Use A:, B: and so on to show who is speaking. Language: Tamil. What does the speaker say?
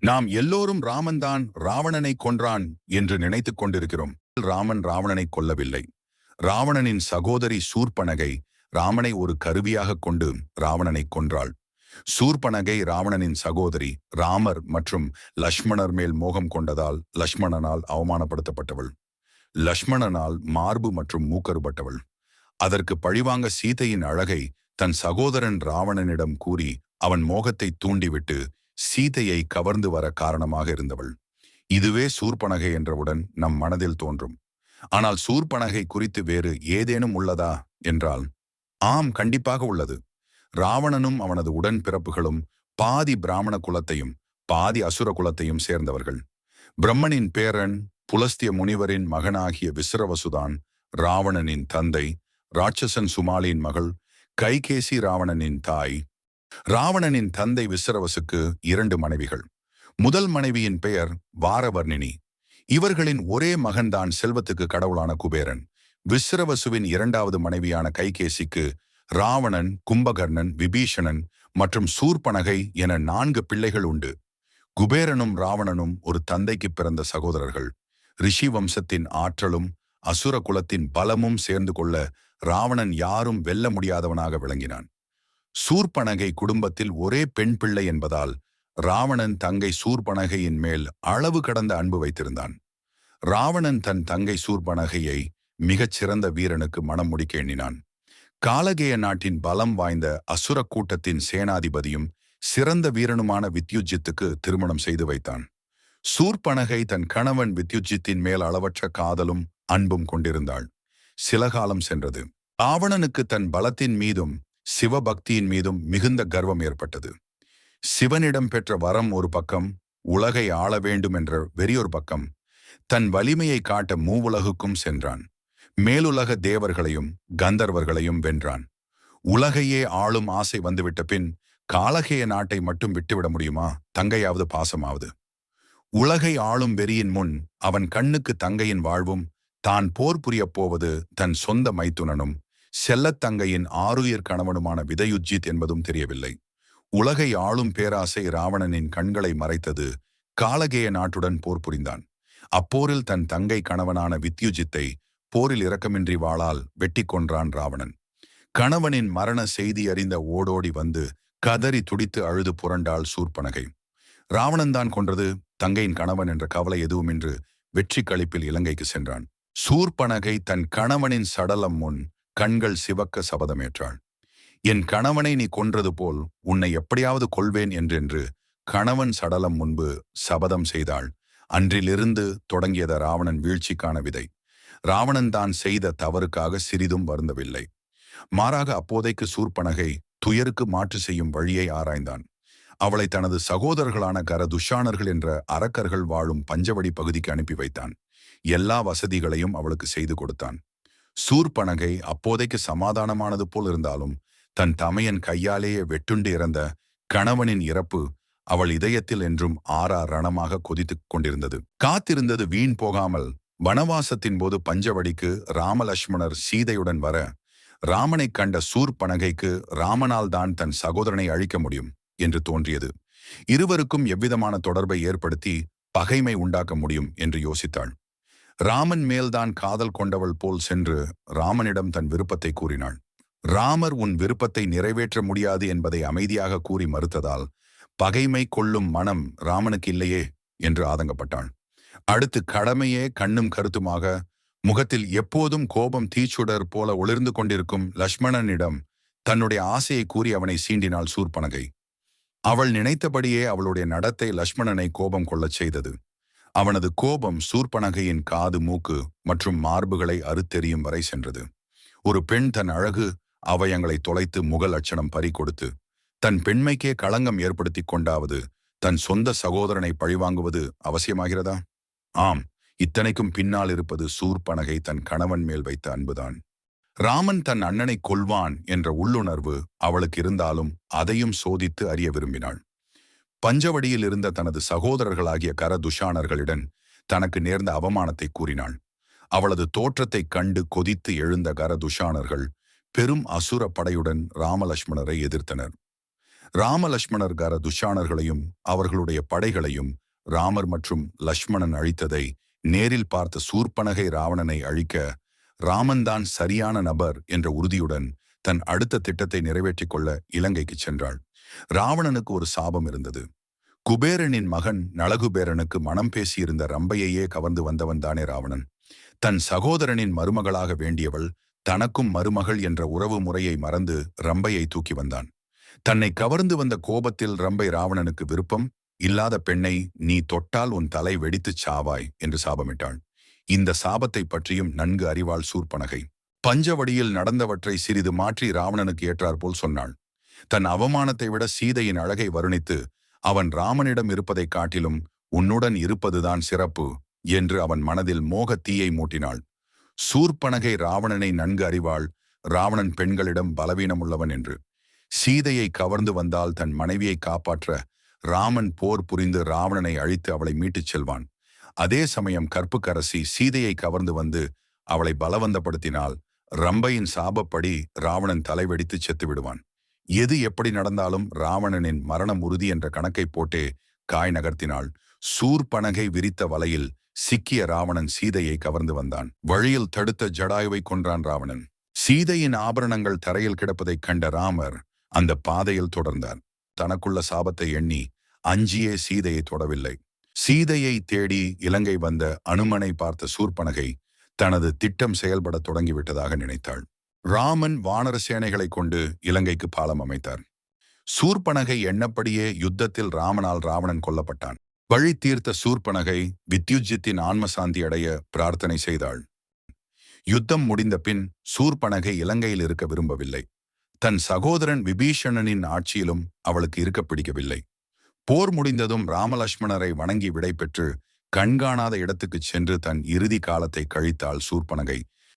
A: நாம் எல்லோரும் ராமன்தான் ராவணனை கொன்றான் என்று நினைத்துக் கொண்டிருக்கிறோம். ராமன் ராவணனை கொல்லவில்லை. ராவணனின் சகோதரி சூர்பனகை ராமனை ஒரு கருவியாக கொண்டு ராவணனை கொன்றாள். சூர்பனகை ராவணனின் சகோதரி ராமர் மற்றும் லக்ஷ்மணர் மேல் மோகம் கொண்டதால் லக்ஷ்மணனால் அவமானப்படுத்தப்பட்டவள். லக்ஷ்மணனால் மார்பு மற்றும் மூக்கறுபட்டவள். அதற்கு பழிவாங்க சீதையின் அழகை தன் சகோதரன் ராவணனிடம் கூறி அவன் மோகத்தை தூண்டிவிட்டு சீதையை கவர்ந்து வர காரணமாக இருந்தவள். இதுவே சூர்பனகை என்றவுடன் நம் மனதில் தோன்றும். ஆனால் சூர்பனகை குறித்து வேறு ஏதேனும் உள்ளதா? என்றால் ஆம் கண்டிப்பாக உள்ளது. ராவணனும் அவனது உடன் பிறப்புகளும் பாதி பிராமண குலத்தையும் பாதி அசுர குலத்தையும் சேர்ந்தவர்கள். பிரம்மனின் பேரன் புலஸ்திய முனிவரின் மகனாகிய விசிறவசுதான் ராவணனின் தந்தை ராட்சசன் சுமாலியின் மகள் கைகேசி ராவணனின் தாய் ராவணனின் தந்தை விசரவசுக்கு இரண்டு மனைவிகள். முதல் மனைவியின் பெயர் வாரவர்ணினி. இவர்களின் ஒரே மகன்தான் செல்வத்துக்கு கடவுளான குபேரன். விஸ்ரவசுவின் இரண்டாவது மனைவியான கைகேசிக்கு ராவணன் கும்பகர்ணன் விபீஷணன் மற்றும் சூர்பனகை என நான்கு பிள்ளைகள் உண்டு. குபேரனும் ராவணனும் ஒரு தந்தைக்கு பிறந்த சகோதரர்கள். ரிஷி வம்சத்தின் ஆற்றலும் அசுர குலத்தின் பலமும் சேர்ந்து கொள்ள ராவணன் யாரும் வெல்ல முடியாதவனாக விளங்கினான். சூர்பனகை குடும்பத்தில் ஒரே பெண் பிள்ளை என்பதால் ராவணன் தங்கை சூர்பனகையின் மேல் அளவு கடந்த அன்பு வைத்திருந்தான். ராவணன் தன் தங்கை சூர்பனகையை மிகச் சிறந்த வீரனுக்கு மனம் முடிக்க எண்ணினான். காலகேய நாட்டின் பலம் வாய்ந்த அசுர கூட்டத்தின் சேனாதிபதியும் சிறந்த வீரனுமான வித்யுஜித்துக்கு திருமணம் செய்து வைத்தான். சூர்பனகை தன் கணவன் வித்யுஜித்தின் மேல் அளவற்ற காதலும் அன்பும் கொண்டிருந்தாள். சில காலம் சென்றது. ராவணனுக்கு தன் பலத்தின் மீதும் சிவபக்தியின் மீதும் மிகுந்த கர்வம் ஏற்பட்டது. சிவனிடம் பெற்ற வரம் ஒரு பக்கம் உலகை ஆள வேண்டும் என்ற வெறியொரு பக்கம். தன் வலிமையை காட்ட மூவுலகுக்கும் சென்றான். மேலுலக தேவர்களையும் கந்தர்வர்களையும் வென்றான். உலகையே ஆளும் ஆசை வந்துவிட்ட பின் காலகேய நாட்டை மட்டும் விட்டுவிட முடியுமா? தங்கையாவது பாசமாவது. உலகை ஆளும் வெறியின் முன் அவன் கண்ணுக்கு தங்கையின் வாழ்வும் தான் போர் புரியப் போவது தன் சொந்த மைத்துனனும் செல்லத்தங்கையின் ஆறுயிர் கணவனுமான விதயுஜித் என்பதும் தெரியவில்லை. உலகை ஆளும் பேராசை ராவணனின் கண்களை மறைத்தது காலகேய நாட்டுடன் போர் புரிந்தான். அப்போரில் தன் தங்கை கணவனான வித்யுஜித்தை போரில் இரக்கமின்றி வாளால் வெட்டி கொன்றான் ராவணன். கணவனின் மரண செய்தி அறிந்த ஓடோடி வந்து கதறி துடித்து அழுது புரண்டாள் சூர்பனகை. ராவணன்தான் கொன்றது தங்கையின் கணவன் என்ற கவலை எதுவுமின்று வெற்றி கழிப்பில் இலங்கைக்கு சென்றான். சூர்பனகை தன் கணவனின் சடலம் முன் கண்கள் சிவக்க சபதமேற்றாள். என் கணவனை நீ கொன்றது போல் உன்னை எப்படியாவது கொள்வேன் என்றென்று கணவன் சடலம் முன்பு சபதம் செய்தாள். அன்றிலிருந்து தொடங்கியத ராவணன் வீழ்ச்சிக்கான விதை. ராவணன் தான் செய்த தவறுக்காக சிறிதும் வருந்தவில்லை. மாறாக அப்போதைக்கு சூர்பனகை துயருக்கு மாற்று செய்யும் வழியை ஆராய்ந்தான். அவளை தனது சகோதரர்களான கர துஷானர்கள் என்ற அரக்கர்கள் வாழும் பஞ்சவடி பகுதிக்கு அனுப்பி வைத்தான். எல்லா வசதிகளையும் அவளுக்கு செய்து கொடுத்தான். சூர்பனகை அப்போதைக்கு சமாதானமானது போல் இருந்தாலும் தன் தமையன் கையாலேயே வெட்டுண்டு இறந்த கணவனின் இறப்பு அவள் இதயத்தில் என்றும் ஆறா ரணமாக கொதித்துக் கொண்டிருந்தது. காத்திருந்தது வீண் போகாமல் வனவாசத்தின் போது பஞ்சவடிக்கு ராமலட்சுமணர் சீதையுடன் வர ராமனை கண்ட சூர்பனகைக்கு ராமனால் தான் தன் சகோதரனை அழிக்க முடியும் என்று தோன்றியது. இருவருக்கும் எவ்விதமான தொடர்பை ஏற்படுத்தி பகைமை உண்டாக்க முடியும் என்று யோசித்தாள். ராமன் மேல்தான் காதல் கொண்டவள் போல் சென்று ராமனிடம் தன் விருப்பத்தை கூறினாள். ராமர் உன் விருப்பத்தை நிறைவேற்ற முடியாது என்பதை அமைதியாக கூறி மறுத்ததால் பகைமை கொள்ளும் மனம் ராமனுக்கு இல்லையே என்று ஆதங்கப்பட்டாள். அடுத்து கடமையே கண்ணும் கருத்துமாக முகத்தில் எப்போதும் கோபம் தீச்சுடர் போல ஒளிர்ந்து கொண்டிருக்கும் லக்ஷ்மணனிடம் தன்னுடைய ஆசையை கூறி அவனை சீண்டினாள் சூர்பனகை. அவள் நினைத்தபடியே அவளுடைய நடத்தை லக்ஷ்மணனை கோபம் கொள்ளச் செய்தது. அவனது கோபம் சூர்பனகையின் காது மூக்கு மற்றும் மார்புகளை அறுத்தெறியும் வரை சென்றது. ஒரு பெண் தன் அழகு அவயங்களை தொலைத்து முகல் லட்சணம் பறி கொடுத்து தன் பெண்மைக்கே களங்கம் ஏற்படுத்தி கொண்டாவது தன் சொந்த சகோதரனை பழிவாங்குவது அவசியமாகிறதா? ஆம் இத்தனைக்கும் பின்னால் இருப்பது சூர்பனகை தன் கணவன் மேல் வைத்த அன்புதான். ராமன் தன் அண்ணனை கொல்வான் என்ற உள்ளுணர்வு அவளுக்கு இருந்தாலும் அதையும் சோதித்து அறிய விரும்பினாள். பஞ்சவடியில் இருந்த தனது சகோதரர்களாகிய கரதுஷாணர்களிடம் தனக்கு நேர்ந்த அவமானத்தை கூறினாள். அவளது தோற்றத்தைக் கண்டு கொதித்து எழுந்த கரதுஷாணர்கள் பெரும் அசுர படையுடன் ராமலட்சுமணரை எதிர்த்தனர். ராமலட்சுமணர்கார துஷாணர்களையும் அவர்களுடைய படைகளையும் ராமர் மற்றும் லட்சுமணன் அழித்ததை நேரில் பார்த்த சூர்பனகை ராவணனை அழிக்க ராமன்தான் சரியான நபர் என்ற உறுதியுடன் தன் அடுத்த திட்டத்தை நிறைவேற்றிக் கொள்ள இலங்கைக்கு சென்றாள். ராவணனுக்கு ஒரு சாபம் இருந்தது. குபேரனின் மகன் நலகுபேரனுக்கு மனம் பேசியிருந்த ரம்பையையே கவர்ந்து வந்தவன் தானே ராவணன். தன் சகோதரனின் மருமகளாக வேண்டியவள் தனக்கும் மருமகள் என்ற உறவு முறையை மறந்து ரம்பையை தூக்கி வந்தான். தன்னை கவர்ந்து வந்த கோபத்தில் ரம்பை ராவணனுக்கு விருப்பம் இல்லாத பெண்ணை நீ தொட்டால் உன் தலை வெடித்துச் சாவாய் என்று சாபமிட்டாள். இந்த சாபத்தை பற்றியும் நன்கு அறிவாள் சூர்பனகை. பஞ்சவடியில் நடந்தவற்றை சிறிது மாற்றி ராவணனுக்கு ஏற்றாற்போல் சொன்னாள். தன் அவமானத்தை விட சீதையின் அழகை வருணித்து அவன் ராமனிடம் இருப்பதைக் காட்டிலும் உன்னுடன் இருப்பதுதான் சிறப்பு என்று அவன் மனதில் மோகத் தீயை மூட்டினாள். சூர்பனகை ராவணனை நன்கு அறிவாள். ராவணன் பெண்களிடம் பலவீனமுள்ளவன் என்று. சீதையை கவர்ந்து வந்தால் தன் மனைவியை காப்பாற்ற ராமன் போர் புரிந்து ராவணனை அழித்து அவளை மீட்டுச் செல்வான். அதே சமயம் கற்புக்கரசி சீதையை கவர்ந்து வந்து அவளை பலவந்தப்படுத்தினால் ரம்பையின் சாபப்படி ராவணன் தலைவெடித்து செத்து விடுவான் எது எப்படி நடந்தாலும் ராவணனின் மரணம் உறுதி என்ற கணக்கை போட்டே காய் நகர்த்தினாள். சூர்பனகை விரித்த வலையில் சிக்கிய ராவணன் சீதையை கவர்ந்து வந்தான். வழியில் தடுத்த ஜடாயுவை கொன்றான் ராவணன். சீதையின் ஆபரணங்கள் தரையில் கிடப்பதைக் கண்ட ராமர் அந்த பாதையில் தொடர்ந்தார். தனக்குள்ள சாபத்தை எண்ணி அஞ்சியே சீதையை தொடவில்லை. சீதையை தேடி இலங்கை வந்த அனுமனை பார்த்த சூர்பனகை தனது திட்டம் செயல்பட தொடங்கிவிட்டதாக நினைத்தாள். ராமன் வானர சேனைகளை கொண்டு இலங்கைக்கு பாலம் அமைத்தார். சூர்பனகை எண்ணப்படியே யுத்தத்தில் ராமனால் ராவணன் கொல்லப்பட்டான். வழி தீர்த்த சூர்பனகை வித்யுஜித்தின் ஆன்மசாந்தி அடைய பிரார்த்தனை செய்தாள். யுத்தம் முடிந்த பின் சூர்பனகை இலங்கையில் இருக்க விரும்பவில்லை. தன் சகோதரன் விபீஷணனின் ஆட்சியிலும் அவளுக்கு இருக்க பிடிக்கவில்லை. போர் முடிந்ததும் ராமலட்சுமணரை வணங்கி விடை பெற்று கண்காணாத இடத்துக்குச் சென்று தன் இறுதி காலத்தை கழித்தாள் சூர்பனகை.